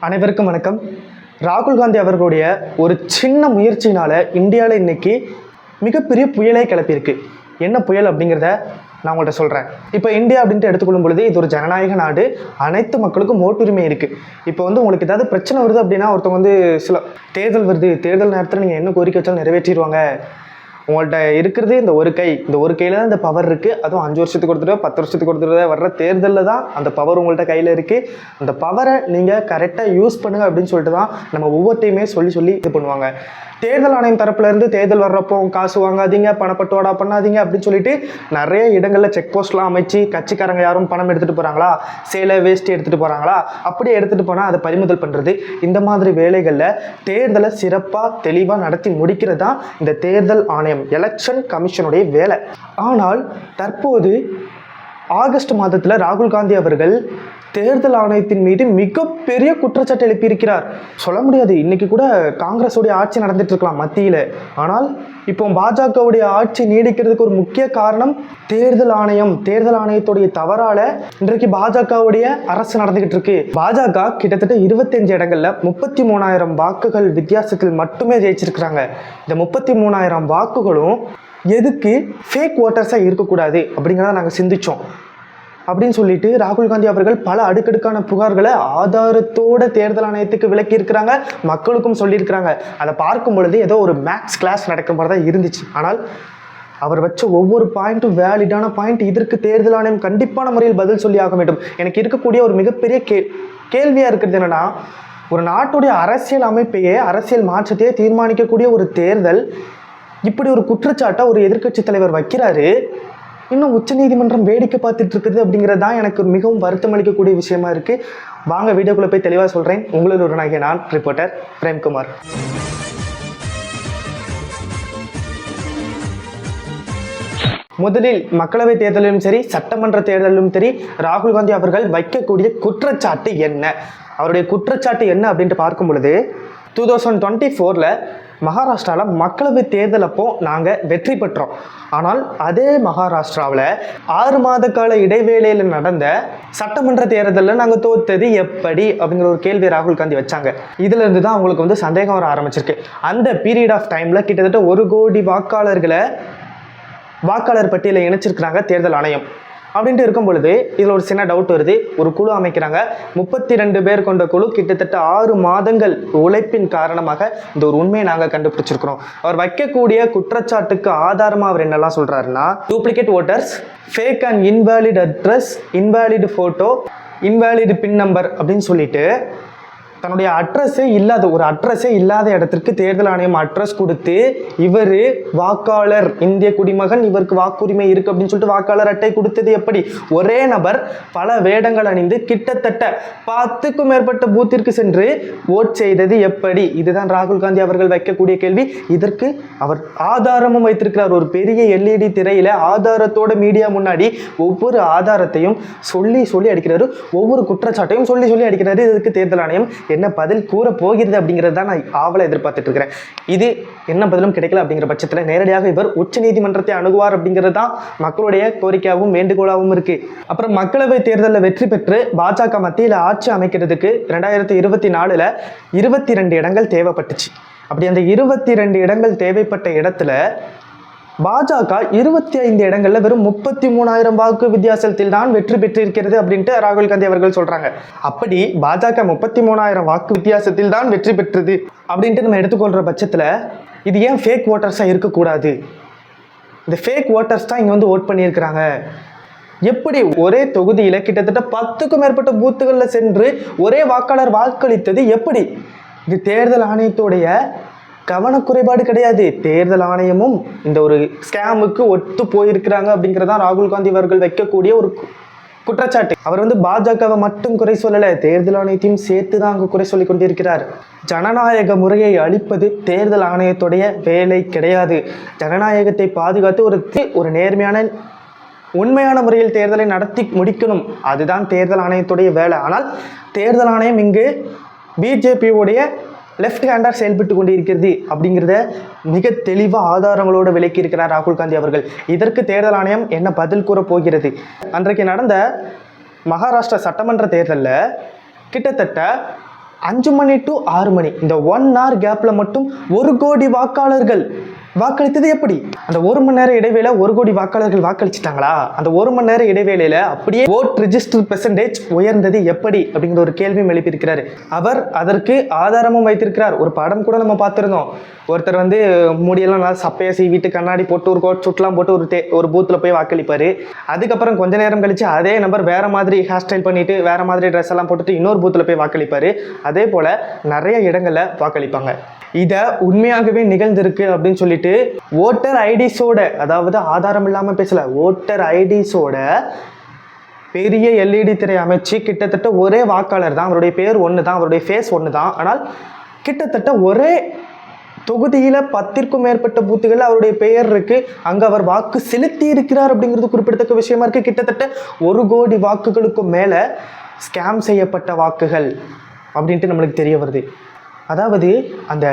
அனைவருக்கும் வணக்கம். ராகுல் காந்தி அவர்களுடைய ஒரு சின்ன முயற்சியினால இந்தியாவில் இன்னைக்கு மிகப்பெரிய புயலே கிளப்பியிருக்கு. என்ன புயல் அப்படிங்கிறத நான் உங்கள்கிட்ட சொல்கிறேன் இப்போ இந்தியா அப்படின்ட்டு எடுத்துக்கொள்ளும் பொழுது இது ஒரு ஜனநாயக நாடு. அனைத்து மக்களுக்கும் ஓட்டுரிமை இருக்குது இப்போ வந்து உங்களுக்கு ஏதாவது பிரச்சனை வருது அப்படின்னா ஒருத்தவங்க வந்து சில தேர்தல் வருது. தேர்தல் நேரத்தில் நீங்கள் என்ன கோரிக்கை வச்சாலும் நிறைவேற்றிடுவாங்க உங்கள்கிட்ட இருக்கிறது இந்த ஒரு கை. இந்த ஒரு கையில் தான் இந்த பவர் இருக்குது அதுவும் அஞ்சு வருஷத்துக்கு ஒரு பத்து வருஷத்துக்கு ஒரு தடவை வர்ற தேர்தலில் தான் அந்த பவர் உங்கள்கிட்ட கையில் இருக்குது அந்த பவரை நீங்கள் கரெக்டாக யூஸ் பண்ணுங்கள் அப்படின்னு சொல்லிட்டு தான் நம்ம ஒவ்வொருத்தையுமே சொல்லி சொல்லி இது பண்ணுவாங்க. தேர்தல் ஆணையம் தரப்புலேருந்து தேர்தல் வர்றப்போ காசு வாங்காதீங்க பணப்பட்டுவாடா பண்ணாதீங்க அப்படின்னு சொல்லிட்டு நிறைய இடங்களில் செக் போஸ்ட்லாம் அமைச்சு கட்சிக்காரங்க யாரும் பணம் எடுத்துகிட்டு போகிறாங்களா சேலை வேஷ்டி எடுத்துகிட்டு போகிறாங்களா அப்படியே எடுத்துகிட்டு போனால் அதை பறிமுதல் பண்ணுறது இந்த மாதிரி வேலைகளில் தேர்தலை சிறப்பாக தெளிவாக நடத்தி முடிக்கிறது தான் இந்த தேர்தல் ஆணையம். எலெக்ஷன் கமிஷனுடைய வேலை. ஆனால் தற்போது ஆகஸ்ட் மாதத்தில் ராகுல் காந்தி அவர்கள் தேர்தல் ஆணையத்தின் மீது மிகப்பெரிய குற்றச்சாட்டு எழுப்பியிருக்கிறார். சொல்ல முடியாது. இன்னைக்கு கூட காங்கிரஸுடைய ஆட்சி நடந்துட்டு இருக்கலாம் மத்தியில். ஆனால் இப்போ பாஜகவுடைய ஆட்சி நீடிக்கிறதுக்கு ஒரு முக்கிய காரணம் தேர்தல் ஆணையம் தேர்தல் ஆணையத்துடைய தவறால இன்றைக்கு பாஜகவுடைய அரசு நடந்துகிட்டு இருக்கு. பாஜக கிட்டத்தட்ட இருபத்தஞ்சு இடங்கள்ல முப்பத்தி மூணாயிரம் வாக்குகள் வித்தியாசத்தில் மட்டுமே ஜெயிச்சிருக்கிறாங்க. இந்த முப்பத்தி மூணாயிரம் வாக்குகளும் எதுக்கு ஃபேக் ஓட்டர்ஸாக இருக்கக்கூடாது அப்படிங்கிறத நாங்கள் சிந்திச்சோம். அப்படின்னு சொல்லிட்டு ராகுல் காந்தி அவர்கள் பல அடுக்கடுக்கான புகார்களை ஆதாரத்தோட தேர்தல் ஆணையத்துக்கு விளக்கி இருக்கிறாங்க மக்களுக்கும் சொல்லியிருக்கிறாங்க. அதை பார்க்கும் பொழுது ஏதோ ஒரு மேக்ஸ் கிளாஸ் நடக்கிற மாதிரி தான் இருந்துச்சு. ஆனால் அவர் வச்ச ஒவ்வொரு பாயிண்ட்டும் வேலிடான பாயிண்ட் இதற்கு தேர்தல் ஆணையம் கண்டிப்பான முறையில் பதில் சொல்லி ஆக வேண்டும். எனக்கு இருக்கக்கூடிய ஒரு மிகப்பெரிய கே கேள்வியாக இருக்கிறது என்னன்னா ஒரு நாட்டுடைய அரசியல் அமைப்பையே அரசியல் மாற்றத்தையே தீர்மானிக்கக்கூடிய ஒரு தேர்தல் இப்படி ஒரு குற்றச்சாட்டை ஒரு எதிர்க்கட்சி தலைவர் வைக்கிறாரு. இன்னும் உச்சநீதிமன்றம் வேடிக்கை பார்த்துட்டு இருக்குது அப்படிங்கிறது தான் எனக்கு மிகவும் வருத்தம் அளிக்கக்கூடிய விஷயமா இருக்கு. வாங்க வீடியோக்குள்ள போய் தெளிவாக சொல்கிறேன் உங்களது ஒரு நாயகி நான் ரிப்போர்ட்டர் பிரேம்குமார். முதலில் மக்களவை தேர்தலிலும் சரி சட்டமன்ற தேர்தலிலும் சரி ராகுல் காந்தி அவர்கள் வைக்கக்கூடிய குற்றச்சாட்டு என்ன? அவருடைய குற்றச்சாட்டு என்ன அப்படின்ட்டு பார்க்கும் பொழுது டூ தௌசண்ட் டுவெண்ட்டி ஃபோரில் மகாராஷ்டிராவில் மக்களவை தேர்தல் அப்போ நாங்கள் வெற்றி பெற்றோம். ஆனால் அதே மகாராஷ்டிராவில் ஆறு மாத கால இடைவேளையில் நடந்த சட்டமன்ற தேர்தலில் நாங்கள் தோத்தது எப்படி அப்படிங்கிற ஒரு கேள்வி ராகுல் காந்தி வச்சாங்க. இதுலேருந்து தான் அவங்களுக்கு வந்து சந்தேகம் வர ஆரம்பிச்சிருக்கு. அந்த பீரியட் ஆஃப் டைமில் கிட்டத்தட்ட ஒரு கோடி வாக்காளர்களை வாக்காளர் பட்டியலை இணைச்சிருக்கிறாங்க தேர்தல் ஆணையம். அப்படின்ட்டு இருக்கும் பொழுது இதில் ஒரு சின்ன டவுட் வருது. ஒரு குழு அமைக்கிறாங்க. முப்பத்தி ரெண்டு பேர் கொண்ட குழு கிட்டத்தட்ட ஆறு மாதங்கள் உழைப்பின் காரணமாக இந்த ஒரு உண்மையை நாங்கள் கண்டுபிடிச்சிருக்கிறோம். அவர் வைக்கக்கூடிய குற்றச்சாட்டுக்கு ஆதாரமாக அவர் என்னெல்லாம் சொல்கிறாருன்னா duplicate voters fake and invalid address invalid photo invalid pin number அப்படின்னு சொல்லிட்டு தன்னுடைய அட்ரஸே இல்லாத ஒரு அட்ரஸே இல்லாத இடத்திற்கு தேர்தல் ஆணையம் அட்ரஸ் கொடுத்து இவர் வாக்காளர் இந்திய குடிமகன் இவருக்கு வாக்குரிமை இருக்கு அப்படின்னு சொல்லிட்டு வாக்காளர் அட்டை கொடுத்தது எப்படி? ஒரே நபர் பல வேடங்கள் அணிந்து கிட்டத்தட்ட பத்துக்கும் மேற்பட்ட பூத்திற்கு சென்று ஓட் செய்தது எப்படி? இதுதான் ராகுல் காந்தி அவர்கள் வைக்கக்கூடிய கேள்வி. இதற்கு அவர் ஆதாரமும் வைத்திருக்கிறார். ஒரு பெரிய எல்இடி திரையில ஆதாரத்தோட மீடியா முன்னாடி ஒவ்வொரு ஆதாரத்தையும் சொல்லி சொல்லி அடிக்கிறாரு. ஒவ்வொரு குற்றச்சாட்டையும் சொல்லி சொல்லி அடிக்கிறாரு. இதுக்கு தேர்தல் ஆணையம் என்ன பதில் கூற போகிறது அப்படிங்கிறது தான் நான் ஆவலை எதிர்பார்த்துட்டு இருக்கிறேன். இது என்ன பதிலும் கிடைக்கல அப்படிங்கிற பட்சத்தில் நேரடியாக இவர் உச்ச நீதிமன்றத்தை அணுகுவார் அப்படிங்கிறது தான் மக்களுடைய கோரிக்கையாகவும் வேண்டுகோளாகவும் இருக்கு. அப்புறம் மக்களவை தேர்தலில் வெற்றி பெற்று பாஜக மத்தியில் ஆட்சி அமைக்கிறதுக்கு ரெண்டாயிரத்தி இருபத்தி நாலுல இருபத்தி ரெண்டு இடங்கள் தேவைப்பட்டுச்சு. அப்படி அந்த இருபத்தி ரெண்டு இடங்கள் தேவைப்பட்ட இடத்துல பாஜக இருபத்தி ஐந்து இடங்களில் வெறும் முப்பத்தி மூணாயிரம் வாக்கு வித்தியாசத்தில் தான் வெற்றி பெற்றிருக்கிறது அப்படின்ட்டு ராகுல் காந்தி அவர்கள் சொல்றாங்க. அப்படி பாஜக முப்பத்தி மூணாயிரம் வாக்கு வித்தியாசத்தில் தான் வெற்றி பெற்றது அப்படின்ட்டு நம்ம எடுத்துக்கொள்ற பட்சத்தில் இது ஏன் ஃபேக் ஓட்டர்ஸாக இருக்கக்கூடாது? இந்த ஃபேக் ஓட்டர்ஸ் தான் இங்கே வந்து ஓட் பண்ணியிருக்கிறாங்க. எப்படி ஒரே தொகுதியில் கிட்டத்தட்ட பத்துக்கும் மேற்பட்ட பூத்துகளில் சென்று ஒரே வாக்காளர் வாக்களித்தது எப்படி? இது தேர்தல் ஆணையத்துடைய கவனக்குறைபாடு கிடையாது. தேர்தல் ஆணையமும் இந்த ஒரு ஸ்கேமுக்கு ஒத்து போயிருக்கிறாங்க அப்படிங்கிறதா ராகுல் காந்தி அவர்கள் வைக்கக்கூடிய ஒரு குற்றச்சாட்டு. அவர் வந்து பாஜகவை மட்டும் குறை சொல்லலை தேர்தல் ஆணையத்தையும் சேர்த்து தான் அங்கு குறை சொல்லி கொண்டிருக்கிறார். ஜனநாயக முறையை அழிப்பது தேர்தல் ஆணையத்துடைய வேலை கிடையாது. ஜனநாயகத்தை பாதுகாத்து ஒரு ஒரு நேர்மையான உண்மையான முறையில் தேர்தலை நடத்தி முடிக்கணும். அதுதான் தேர்தல் ஆணையத்துடைய வேலை. ஆனால் தேர்தல் ஆணையம் இங்கு பிஜேபியுடைய லெஃப்ட் ஹேண்டாக செயல்பட்டு கொண்டிருக்கிறது அப்படிங்கிறத மிக தெளிவாக ஆதாரங்களோடு விலக்கி இருக்கிறார் ராகுல் காந்தி அவர்கள். இதற்கு தேர்தல் ஆணையம் என்ன பதில் கூற போகிறது? அன்றைக்கு நடந்த மகாராஷ்டிரா சட்டமன்ற தேர்தலில் கிட்டத்தட்ட அஞ்சு மணி டு ஆறு மணி இந்த ஒன் ஹவர் கேப்பில் மட்டும் ஒரு கோடி வாக்காளர்கள் வாக்களித்தது எப்படி? அந்த ஒரு மணி நேரம் இடைவேளை ஒரு கோடி வாக்காளர்கள் வாக்களிச்சிட்டாங்களா? அந்த ஒரு மணி நேரம் இடைவேளையில அப்படியே ஓட் ரிஜிஸ்டர் பெர்சன்டேஜ் உயர்ந்தது எப்படி? அப்படிங்கிற ஒரு கேள்வியும் எழுப்பியிருக்கிறார். அவர் அதற்கு ஆதாரமும் வைத்திருக்கிறார். ஒரு படம் கூட நம்ம பார்த்துருந்தோம். ஒருத்தர் வந்து முடியெல்லாம் நல்லா சப்பையா சீவிட்டு கண்ணாடி போட்டு ஒரு கோட் சுட்லாம் போட்டு ஒரு தே ஒரு பூத்தில் போய் வாக்களிப்பார். அதுக்கப்புறம் கொஞ்ச நேரம் கழிச்சு அதே நம்பர் வேற மாதிரி ஹேர் ஸ்டைல் பண்ணிட்டு வேற மாதிரி ட்ரெஸ் எல்லாம் போட்டுட்டு இன்னொரு பூத்தில் போய் வாக்களிப்பார். அதே போல் நிறைய இடங்களில் வாக்களிப்பாங்க. இதை உண்மையாகவே நிகழ்ந்திருக்கு அப்படின்னு சொல்லிட்டு ஓட்டர் ஐடிஸோட அதாவது ஆதாரம் இல்லாமல் பேசல ஓட்டர் ஐடிஸோட பெரிய எல்இடி திரை அமைச்சு கிட்டத்தட்ட ஒரே வாக்காளர் தான் அவருடைய பேர் ஒன்று தான் அவருடைய ஃபேஸ் ஒன்று தான் ஆனால் கிட்டத்தட்ட ஒரே தொகுதியில் பத்திற்கும் மேற்பட்ட பூத்துகளில் அவருடைய பெயர் இருக்கு. அங்கே அவர் வாக்கு செலுத்தி இருக்கிறார் அப்படிங்கிறது குறிப்பிடத்தக்க விஷயமா இருக்கு. கிட்டத்தட்ட ஒரு கோடி வாக்குகளுக்கும் மேலே ஸ்கேம் செய்யப்பட்ட வாக்குகள் அப்படின்ட்டு நம்மளுக்கு தெரிய வருது. அதாவது அந்த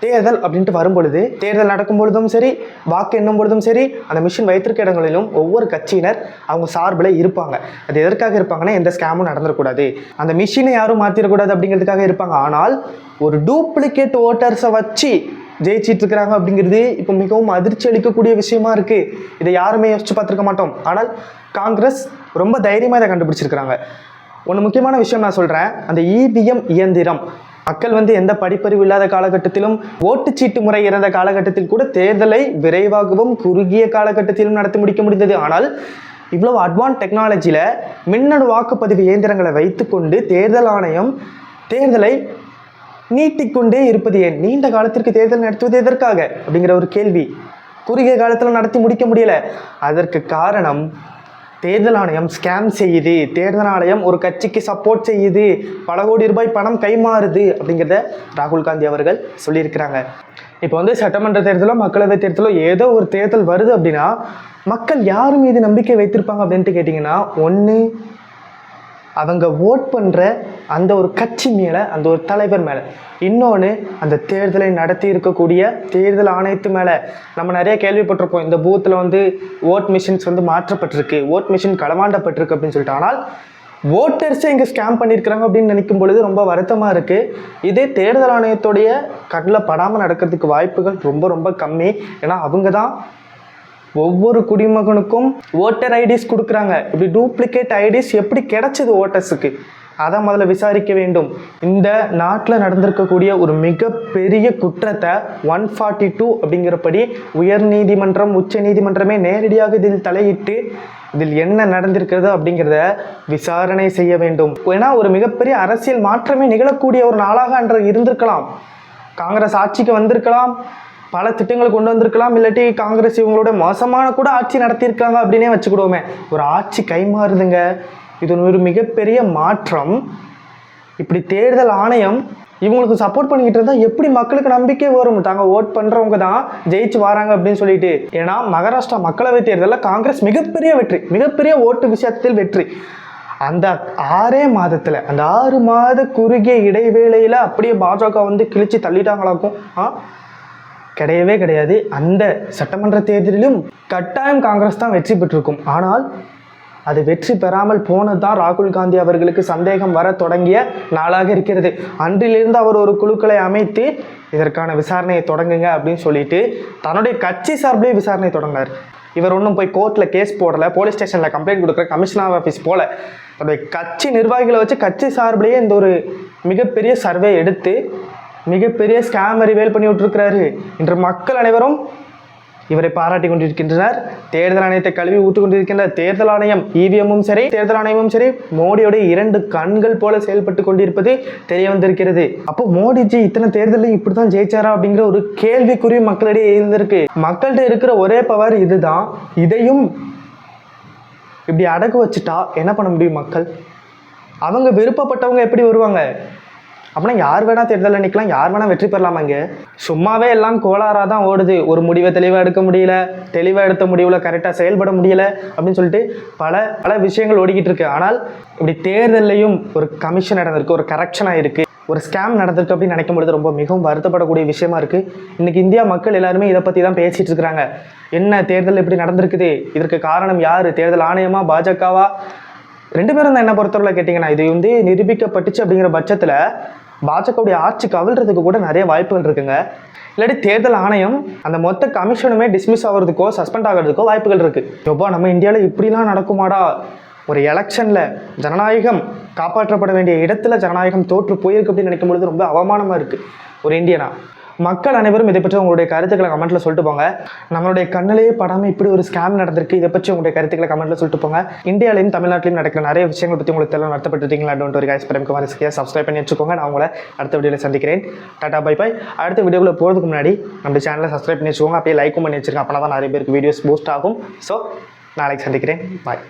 தேர்தல் அப்படின்ட்டு வரும்பொழுது தேர்தல் நடக்கும் பொழுதும் சரி வாக்கு எண்ணும் பொழுதும் சரி அந்த மிஷின் வைத்திருக்க இடங்களிலும் ஒவ்வொரு கட்சியினர் அவங்க சார்பில் இருப்பாங்க. அது எதற்காக இருப்பாங்கன்னா எந்த ஸ்கேமும் நடந்துடக்கூடாது. அந்த மிஷினை யாரும் மாற்றிடக்கூடாது அப்படிங்கிறதுக்காக இருப்பாங்க. ஆனால் ஒரு டூப்ளிகேட் ஓட்டர்ஸை வச்சு ஜெயிச்சிட்டு இருக்கிறாங்க அப்படிங்கிறது இப்போ மிகவும் அதிர்ச்சி அளிக்கக்கூடிய விஷயமா இருக்கு. இதை யாருமே யோசிச்சு பார்த்துருக்க மாட்டோம். ஆனால் காங்கிரஸ் ரொம்ப தைரியமாக இதை கண்டுபிடிச்சிருக்கிறாங்க. ஒன்று முக்கியமான விஷயம் நான் சொல்கிறேன் அந்த இவிஎம் இயந்திரம். மக்கள் வந்து எந்த படிப்பறிவு இல்லாத காலகட்டத்திலும் ஓட்டுச்சீட்டு முறை இருந்த காலகட்டத்தில் கூட தேர்தலை விரைவாகவும் குறுகிய காலகட்டத்திலும் நடத்தி முடிக்க முடிந்தது. ஆனால் இவ்வளவு அட்வான்ஸ் டெக்னாலஜியில் மின்னணு வாக்குப்பதிவு இயந்திரங்களை வைத்துக்கொண்டு தேர்தல் ஆணையம் தேர்தலை நீட்டிக்கொண்டே இருப்பது ஏன்? நீண்ட காலத்திற்கு தேர்தல் நடத்துவது எதற்காக? அப்படிங்கிற ஒரு கேள்வி. குறுகிய காலத்தில் நடத்தி முடிக்க முடியல. அதற்கு காரணம் தேர்தல் ஆணையம் ஸ்கேம் செய்யுது. தேர்தல் ஆணையம் ஒரு கட்சிக்கு சப்போர்ட் செய்யுது. பல கோடி ரூபாய் பணம் கைமாறுது அப்படிங்கிறத ராகுல் காந்தி அவர்கள் சொல்லியிருக்கிறாங்க. இப்போ வந்து சட்டமன்ற தேர்தலோ மக்களவை தேர்தலோ ஏதோ ஒரு தேர்தல் வருது அப்படின்னா மக்கள் யார் மீது நம்பிக்கை வைத்திருப்பாங்க அப்படின்ட்டு கேட்டிங்கன்னா ஒன்று அவங்க ஓட் பண்ணுற அந்த ஒரு கட்சி மேலே அந்த ஒரு தலைவர் மேலே. இன்னொன்று அந்த தேர்தலை நடத்தி இருக்கக்கூடிய தேர்தல் ஆணையத்து மேலே. நம்ம நிறைய கேள்விப்பட்டிருப்போம் இந்த பூத்தில் வந்து ஓட் மிஷின்ஸ் வந்து மாற்றப்பட்டிருக்கு. ஓட் மிஷின் களவாண்டப்பட்டிருக்கு அப்படின்னு சொல்லிட்டு. ஆனால் ஓட்டர்ஸே இங்கே ஸ்கேம் பண்ணியிருக்கிறாங்க அப்படின்னு நினைக்கும் பொழுது ரொம்ப வருத்தமாக இருக்குது இதே தேர்தல் ஆணையத்துடைய கண்ணில் படாமல் நடக்கிறதுக்கு வாய்ப்புகள் ரொம்ப ரொம்ப கம்மி. ஏன்னா அவங்க தான் ஒவ்வொரு குடிமகனுக்கும் ஓட்டர் ஐடிஸ் கொடுக்குறாங்க. இப்படி டூப்ளிகேட் ஐடிஸ் எப்படி கிடைச்சது ஓட்டர்ஸுக்கு? அதை முதல்ல விசாரிக்க வேண்டும். இந்த நாட்டில் நடந்திருக்கக்கூடிய ஒரு மிகப்பெரிய குற்றத்தை ஒன் ஃபார்ட்டி டூ அப்படிங்கிறபடி உயர் நீதிமன்றம் உச்ச நீதிமன்றமே நேரடியாக இதில் தலையிட்டு இதில் என்ன நடந்திருக்கிறது அப்படிங்கிறத விசாரணை செய்ய வேண்டும். ஏன்னா ஒரு மிகப்பெரிய அரசியல் மாற்றமே நிகழக்கூடிய ஒரு நாளாக அன்று இருந்திருக்கலாம். காங்கிரஸ் ஆட்சிக்கு வந்திருக்கலாம் பல திட்டங்கள் கொண்டு வந்திருக்கலாம் இல்லாட்டி காங்கிரஸ் இவங்களோட மோசமான கூட ஆட்சி நடத்தியிருக்காங்க அப்படின்னே வச்சுக்கிடுவோமே. ஒரு ஆட்சி கைமாறுதுங்க. இது ஒரு மிகப்பெரிய மாற்றம். இப்படி தேர்தல் ஆணையம் இவங்களுக்கு சப்போர்ட் பண்ணிக்கிட்டு இருந்தால் எப்படி மக்களுக்கு நம்பிக்கை வரும்? தாங்க ஓட் பண்ணுறவங்க தான் ஜெயிச்சு வராங்க அப்படின்னு சொல்லிட்டு. ஏன்னா மகாராஷ்டிரா மக்களவை தேர்தலில் காங்கிரஸ் மிகப்பெரிய வெற்றி மிகப்பெரிய ஓட்டு விஷயத்தில் வெற்றி. அந்த ஆறே மாதத்தில் அந்த ஆறு மாத குறுகிய இடைவேளையில் அப்படியே பாஜக வந்து கிழிச்சு தள்ளிட்டாங்களாக்கும்? ஆ? கிடையவே கிடையாது. அந்த சட்டமன்ற தேர்தலிலும் கட்டாயம் காங்கிரஸ் தான் வெற்றி பெற்றிருக்கும். ஆனால் அது வெற்றி பெறாமல் போனது தான் ராகுல் காந்தி அவர்களுக்கு சந்தேகம் வர தொடங்கிய நாளாக இருக்கிறது. அன்றிலிருந்து அவர் ஒரு குழுக்களை அமைத்து இதற்கான விசாரணையை தொடங்குங்க அப்படின்னு சொல்லிட்டு தன்னுடைய கட்சி சார்பிலே விசாரணை தொடங்கினார். இவர் ஒன்றும் போய் கோர்ட்டில் கேஸ் போடலை போலீஸ் ஸ்டேஷனில் கம்ப்ளைண்ட் கொடுக்குற கமிஷனர் ஆஃபீஸ் போல. தன்னுடைய கட்சி நிர்வாகிகளை வச்சு கட்சி சார்பிலேயே இந்த ஒரு மிகப்பெரிய சர்வே எடுத்து மிகப்பெரிய ஸ்கேம் ரிவேல் பண்ணி விட்டுருக்கிறாரு இன்று மக்கள் அனைவரும் இவரை பாராட்டி கொண்டிருக்கின்றனர். தேர்தல் ஆணையத்தை கழுவி ஊட்டு கொண்டிருக்கின்ற தேர்தல் ஆணையம் இவிஎம்மும் சரி தேர்தல் ஆணையமும் சரி மோடியோட இரண்டு கண்கள் போல செயல்பட்டு கொண்டிருப்பது தெரிய வந்திருக்கிறது. அப்போ மோடிஜி இத்தனை தேர்தலையும் இப்படி தான் ஜெயிச்சாரா அப்படிங்கிற ஒரு கேள்விக்குறி மக்களிடையே இருந்திருக்கு மக்கள்கிட்ட இருக்கிற ஒரே பவர் இதுதான். இதையும் இப்படி அடகு வச்சுட்டா என்ன பண்ண முடியும் மக்கள்? அவங்க விருப்பப்பட்டவங்க எப்படி வருவாங்க? அப்படின்னா யார் வேணால் தேர்தலில் நிற்கலாம் யார் வேணால் வெற்றி பெறலாமா இங்கே சும்மாவே எல்லாம் கோளாறாக தான் ஓடுது. ஒரு முடிவை தெளிவாக எடுக்க முடியல தெளிவாக எடுத்த முடிவில் கரெக்டாக செயல்பட முடியல அப்படின்னு சொல்லிட்டு பல பல விஷயங்கள் ஓடிக்கிட்டு இருக்கு. ஆனால் இப்படி தேர்தல்லையும் ஒரு கமிஷன் நடந்திருக்கு ஒரு கரெக்ஷனாக ஆகிருக்கு ஒரு ஸ்கேம் நடந்திருக்கு அப்படின்னு நினைக்கும் பொழுது ரொம்ப மிகவும் வருத்தப்படக்கூடிய விஷயமா இருக்கு. இன்னைக்கு இந்தியா மக்கள் எல்லாருமே இதை பற்றி தான் பேசிட்டு இருக்கிறாங்க. என்ன தேர்தல் இப்படி நடந்திருக்குது? இதற்கு காரணம் யார்? தேர்தல் ஆணையமா பாஜகவா? ரெண்டு பேரும் தான் என்ன பொறுத்தவரை கேட்டிங்கன்னா இது வந்து நிரூபிக்கப்பட்டுச்சு அப்படிங்கிற பட்சத்தில் பாஜகவுடைய ஆட்சி கவிழ்றதுக்கு கூட நிறைய வாய்ப்புகள் இருக்குங்க. இல்லாட்டி தேர்தல் ஆணையம் அந்த மொத்த கமிஷனுமே டிஸ்மிஸ் ஆகிறதுக்கோ சஸ்பெண்ட் ஆகிறதுக்கோ வாய்ப்புகள் இருக்குது எப்போ நம்ம இந்தியாவில் இப்படிலாம் நடக்குமாடா? ஒரு எலெக்ஷனில் ஜனநாயகம் காப்பாற்றப்பட வேண்டிய இடத்துல ஜனநாயகம் தோற்று போயிருக்கு அப்படின்னு நினைக்கும் பொழுது ரொம்ப அவமானமாக இருக்குது ஒரு இந்தியனா? மக்கள் அனைவரும் இதை பற்றி உங்களுடைய கருத்துக்களை கமெண்ட்டில் சொல்லிட்டு போங்க. நம்மளுடைய கண்ணிலேயே படாமல் இப்படி ஒரு ஸ்கேம் நடந்திருக்கு. இதை பற்றி உங்களுடைய கருத்துக்களை கமெண்ட்டில் சொல்லிட்டு போங்க. இந்தியாலையும் தமிழ்நாட்டிலையும் நடக்கிற நிறைய விஷயங்கள் பற்றி உங்களுக்கு தெரியல நடத்தப்பட்டுருக்கீங்களா டோன்ட் ஒரு காய்ஸ் பிரேம்குமார் சிக்கியா சப்ஸ்கிரைப் பண்ணி வச்சுக்கோங்க. நான் உங்களை அடுத்த வீடியோவில் சந்திக்கிறேன். டாடா பை பை அடுத்த வீடியோவில் போகிறதுக்கு முன்னாடி நம்ம சேனலை சப்ஸ்கிரைப் பண்ணி வச்சுக்கோங்க. அப்படியே லைக்கும் பண்ணி வச்சிருக்கேன் அப்போ தான் நிறைய பேருக்கு வீடியோஸ் பூஸ்ட் ஆகும். ஸோ நாளைக்கு சந்திக்கிறேன். பாய்